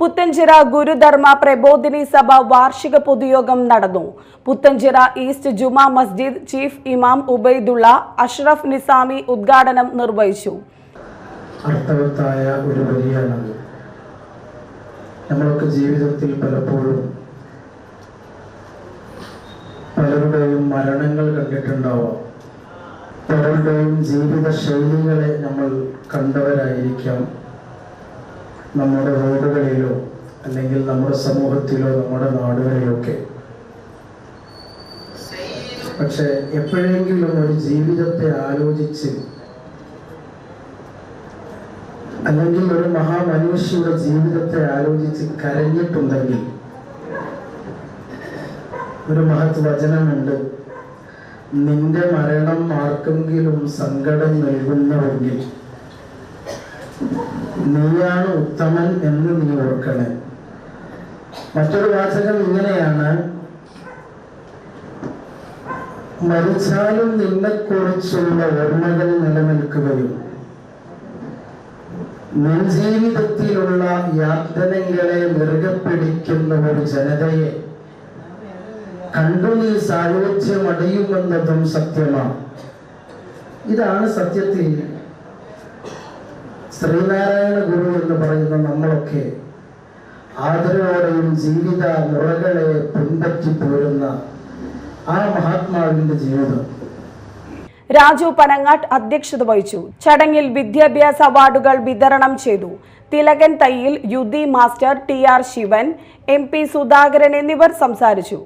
പുത്തഞ്ചിറ ഗുരുധർമ്മ പ്രബോധിനി സഭ വാർഷിക പൊതുയോഗം നടന്നു. പുത്തഞ്ചിറ ഈസ്റ്റ് ജുമാ മസ്ജിദ് ചീഫ് ഇമാം ഉബൈദുള്ള അഷ്റഫ് നിസാമി ഉദ്ഘാടനം നിർവഹിച്ചു. അർത്ഥവത്തായ ഒരു നമ്മളൊക്കെ ജീവിതത്തിൽ പലപ്പോഴും പലരുടെയും മരണങ്ങൾ കണ്ടിട്ടുണ്ടാവാം. പലരുടെയും ജീവിത ശൈലികളെ നമ്മൾ കണ്ടവരായിരിക്കാം. നമ്മുടെ വീടുകളിലോ അല്ലെങ്കിൽ നമ്മുടെ സമൂഹത്തിലോ നമ്മുടെ നാടുകളിലോ ഒക്കെ. പക്ഷെ എപ്പോഴെങ്കിലും ഒരു ജീവിതത്തെ ആലോചിച്ച് അല്ലെങ്കിൽ ഒരു മഹാമനുഷ്യയുടെ ജീവിതത്തെ ആലോചിച്ച് കരഞ്ഞിട്ടുണ്ടെങ്കിൽ ഒരു മഹത് വചനമുണ്ട്. നിന്റെ മരണം ആർക്കെങ്കിലും സങ്കടം നൽകുന്നവെങ്കിൽ നീയാണ് ഉത്തമൻ എന്ന് നീ ഓർക്കണേ. മറ്റൊരു വാചകം ഇങ്ങനെയാണ്. മരിച്ചാലും നിന്നെക്കുറിച്ചുള്ള ഓർമ്മകൾ നിലനിൽക്കുകയും മുൻജീവിതത്തിലുള്ള യാതനകളെ മുറുകെ പിടിക്കുന്ന ഒരു ജനതയെ കണ്ടു നീ സായുജ്യമടയുമെന്നതും സത്യമാണ് ഇതാണ് സത്യത്തിൽ ശ്രീനാരായണ ഗുരു എന്ന് പറയുന്ന നമ്മളൊക്കെ ആദരവോടെയും ജീവിത മുറകളെ പിൻപറ്റി പോരുന്ന ആ മഹാത്മാവിന്റെ ജീവിതം. രാജു പനങ്ങാട്ട് അധ്യക്ഷത വഹിച്ചു. ചടങ്ങിൽ വിദ്യാഭ്യാസ അവാർഡുകൾ വിതരണം ചെയ്തു. Thilakan Thayyil യുദ്ധി master T R Sivan M P Sudhakaran എന്നിവർ സംസാരിച്ചു.